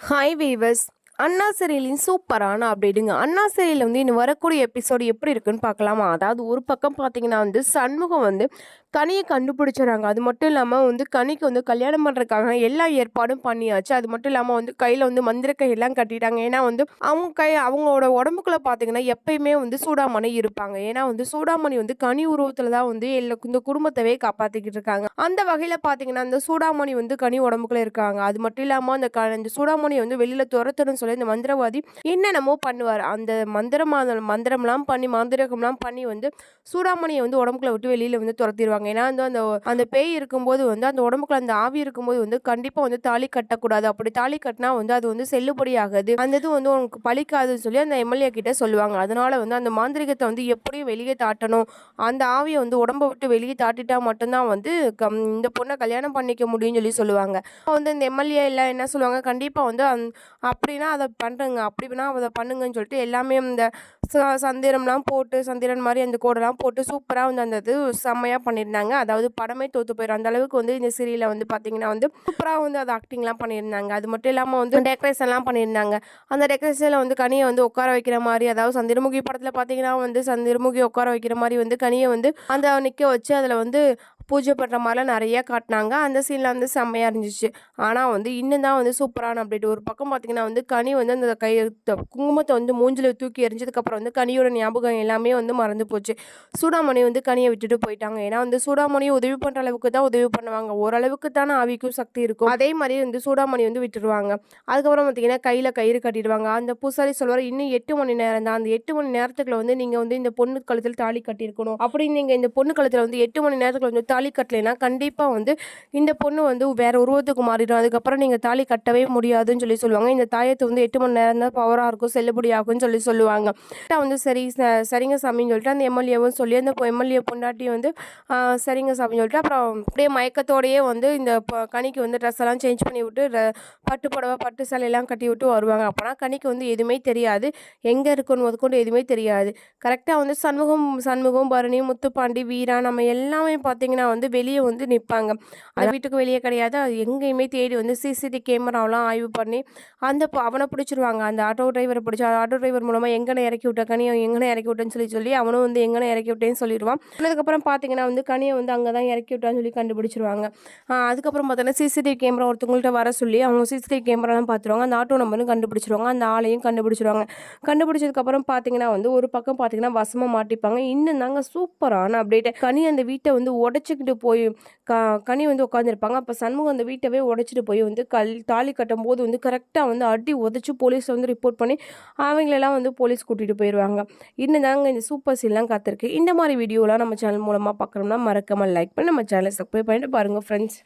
Hi viewers அண்ணா சீரியலின் சூப்பரான அப்டேட்டுங்க அண்ணா serial வந்து இன்னும் வரக்கூடிய எபிசோடு எப்படி இருக்குன்னு பார்க்கலாமா? அதாவது ஒரு பக்கம் பார்த்தீங்கன்னா வந்து சண்முகம் வந்து கனியை கண்டுபிடிச்சிடறாங்க. அது மட்டும் இல்லாமல் வந்து கனிக்கு வந்து கல்யாணம் பண்ணுறதுக்காக எல்லா ஏற்பாடும் பண்ணியாச்சு. அது மட்டும் இல்லாமல் வந்து கையில் வந்து மந்திர கையெல்லாம் கட்டிட்டாங்க. ஏன்னா வந்து அவங்க கை அவங்களோட உடம்புக்குள்ள பார்த்தீங்கன்னா எப்பயுமே வந்து சூடாமணி இருப்பாங்க. ஏன்னா வந்து சூடாமணி வந்து கனி உருவத்தில் தான் வந்து எல்லா இந்த குடும்பத்தவே காப்பாற்றிக்கிட்டு இருக்காங்க. அந்த வகையில் பார்த்தீங்கன்னா அந்த சூடாமணி வந்து கனி உடம்புக்குள்ள இருக்காங்க. அது மட்டும் இல்லாமல் அந்த க இந்த சூடாமணியை வந்து வெளியில் துரத்தணும்னு சொல்லி இந்த மந்திரவாதி என்னென்னமோ பண்ணுவார். அந்த மந்திரமா மந்திரம்லாம் பண்ணி மாந்திரகம்லாம் பண்ணி வந்து சூடாமணியை வந்து உடம்புக்குள்ள விட்டு வெளியில் வந்து துரத்திடுவாங்க. ஏன்னா வந்து அந்த அந்த பேய் இருக்கும்போது வந்து அந்த உடம்புக்குள்ள அந்த ஆவி இருக்கும்போது வந்து கண்டிப்பாக வந்து தாலி கட்டக்கூடாது. அப்படி தாலி கட்டினா வந்து அது வந்து செல்லுபடி ஆகாது அந்த இது வந்து உனக்கு பழிக்காதுன்னு சொல்லி அந்த எம்எல்ஏ கிட்ட சொல்லுவாங்க. அதனால வந்து அந்த மாந்திரிகத்தை வந்து எப்படியும் வெளியே தாட்டணும். அந்த ஆவியை வந்து உடம்பை விட்டு வெளியே தாட்டிட்டா மட்டும்தான் வந்து கம் இந்த பொண்ணை கல்யாணம் பண்ணிக்க முடியும்னு சொல்லி சொல்லுவாங்க. வந்து இந்த எம்எல்ஏ எல்லாம் என்ன சொல்லுவாங்க? கண்டிப்பாக வந்து அந் அப்படின்னா அதை பண்ணுறங்க அப்படின்னா அதை பண்ணுங்கன்னு சொல்லிட்டு எல்லாமே இந்த ச- சந்திரம்லாம் போட்டு சந்திரன் மாதிரி அந்த கோடெல்லாம் போட்டு சூப்பராக வந்து அந்த இது செம்மையாக பண்ணியிருந்தாங்க அதாவது படமே தோற்று போயிடும் அந்த அளவுக்கு வந்து இந்த சீரியலில் வந்து பார்த்தீங்கன்னா வந்து சூப்பராக வந்து அது ஆக்டிங்லாம் பண்ணியிருந்தாங்க. அது மட்டும் இல்லாமல் வந்து டெக்கரேஷன்லாம் பண்ணியிருந்தாங்க. அந்த டெக்கரேஷனில் வந்து கனியை வந்து உட்கார வைக்கிற மாதிரி அதாவது சந்திரமுகி படத்தில் பார்த்தீங்கன்னா வந்து சந்திரமுகி உட்கார வைக்கிற மாதிரி வந்து கனியை வந்து அந்த நிற்க வச்சு அதில் வந்து பூஜை பண்ணுற மாதிரிலாம் நிறைய காட்டினாங்க. அந்த சீனில் வந்து செம்மையாக இருந்துச்சு. ஆனால் வந்து இன்னும் தான் வந்து சூப்பரான அப்டேட் ஒரு பக்கம் பார்த்தீங்கன்னா வந்து கனி வந்து அந்த கை குங்குமத்தை வந்து மூஞ்சில் தூக்கி எரிஞ்சதுக்கப்புறம் வந்து கனியோட ஞாபகம் எல்லாமே வந்து மறந்து போச்சு. சூடாமணி வந்து கனியை விட்டுட்டு போயிட்டாங்க. ஏன்னா வந்து சூடாமணியை உதவி பண்ணுற அளவுக்கு தான் உதவி பண்ணுவாங்க. ஓரளவுக்கு தானே ஆவிக்கும் சக்தி இருக்கும். அதே மாதிரி வந்து சூடாமணி வந்து விட்டுருவாங்க. அதுக்கப்புறம் பார்த்தீங்கன்னா கையில் கயிறு கட்டிடுவாங்க. அந்த பூசாரி சொல்வார் இன்னும் எட்டு மணி நேரம் தான். அந்த எட்டு மணி நேரத்துக்குள்ள வந்து நீங்கள் வந்து இந்த பொண்ணு கழுத்தில் தாலி கட்டியிருக்கணும். அப்படி நீங்கள் இந்த பொண்ணு கழுத்தில் வந்து எட்டு மணி நேரத்துக்குள்ள வந்து தாலி கட்டலைன்னா கண்டிப்பாக வந்து இந்த பொண்ணு வந்து வேற உருவத்துக்கு மாறிடும். அதுக்கப்புறம் நீங்கள் தாலி கட்டவே முடியாதுன்னு சொல்லி சொல்லுவாங்க. இந்த தாயத்தை வந்து எட்டு மணி நேரம் தான் பவராக இருக்கும் செல்லுபடியாகும்னு சொல்லி சொல்லுவாங்க. வந்து சரி சரிங்க சாமின்னு சொல்லிட்டு அந்த எம்எல்ஏவும் சொல்லி அந்த எம்எல்ஏ பொண்டாட்டி வந்து சரிங்க சாமின்னு சொல்லிட்டு அப்புறம் அப்படியே மயக்கத்தோடயே வந்து இந்த கனிக்கு வந்து ட்ரெஸ் எல்லாம் சேஞ்ச் பண்ணி விட்டு பட்டு புடவை பட்டு சேலையெல்லாம் கட்டி விட்டு வருவாங்க. அப்போனா கனிக்கு வந்து எதுவுமே தெரியாது. எங்கே இருக்குன்னு முதற்கொண்டு எதுவுமே தெரியாது. கரெக்டாக வந்து சண்முகம் சண்முகம் பரணி முத்துப்பாண்டி வீரா நம்ம எல்லாமே பார்த்தீங்கன்னா வந்து வெளியே வந்து நிற்பாங்க அது வீட்டுக்கு வெளியே கிடையாது. அது எங்கேயுமே தேடி வந்து சிசிடிவி கேமராவெலாம் ஆய்வு பண்ணி அந்த அவனை பிடிச்சிருவாங்க. அந்த ஆட்டோ டிரைவரை பிடிச்சி ஆட்டோ டிரைவர் மூலமாக எங்கனை இறக்கி விட்ட கனியை எங்கனை இறக்கி விட்டேன்னு சொல்லி சொல்லி அவனும் வந்து எங்கனை இறக்கி விட்டேன்னு சொல்லிடுவான். அதுக்கப்புறம் பார்த்தீங்கன்னா வந்து கனியை வந்து அங்கே தான் இறக்கி விட்டான்னு சொல்லி கண்டுபிடிச்சிருவாங்க. அதுக்கப்புறம் பார்த்தோன்னா சிசிடிவி கேமரா ஒருத்தவங்கள்ட்ட வர சொல்லி அவங்க சிசிடிவி கேமராலாம் பார்த்துருவாங்க அந்த ஆட்டோ நம்பரும் கண்டுபிடிச்சிருவாங்க. அந்த ஆளையும் கண்டுபிடிச்சிருவாங்க. கண்டுபிடிச்சதுக்கப்புறம் பார்த்தீங்கன்னா வந்து ஒரு பக்கம் பார்த்தீங்கன்னா வசமாக மாட்டிப்பாங்க. இன்னும் தாங்க சூப்பரான அப்டேட் கனி அந்த வீட்டை வந்து தூக்கிட்டு போய் க கனி வந்து உட்காந்துருப்பாங்க அப்போ சண்முகம் அந்த வீட்டவே உடைச்சிட்டு போய் வந்து கல் தாலி கட்டும் போது வந்து கரெக்டாக வந்து அடி உதச்சி போலீஸ் வந்து ரிப்போர்ட் பண்ணி அவங்களெல்லாம் வந்து போலீஸ் கூட்டிகிட்டு போயிடுவாங்க இன்னும் தாங்க இந்த சூப்பர் சீன்லாம் காத்திருக்கு. இந்த மாதிரி வீடியோலாம் நம்ம சேனல் மூலமாக பார்க்குறோம்னா மறக்காமல் லைக் பண்ணி நம்ம சேனலை சப்ஸ்கிரைப் பண்ணிட்டு பாருங்கள் ஃப்ரெண்ட்ஸ்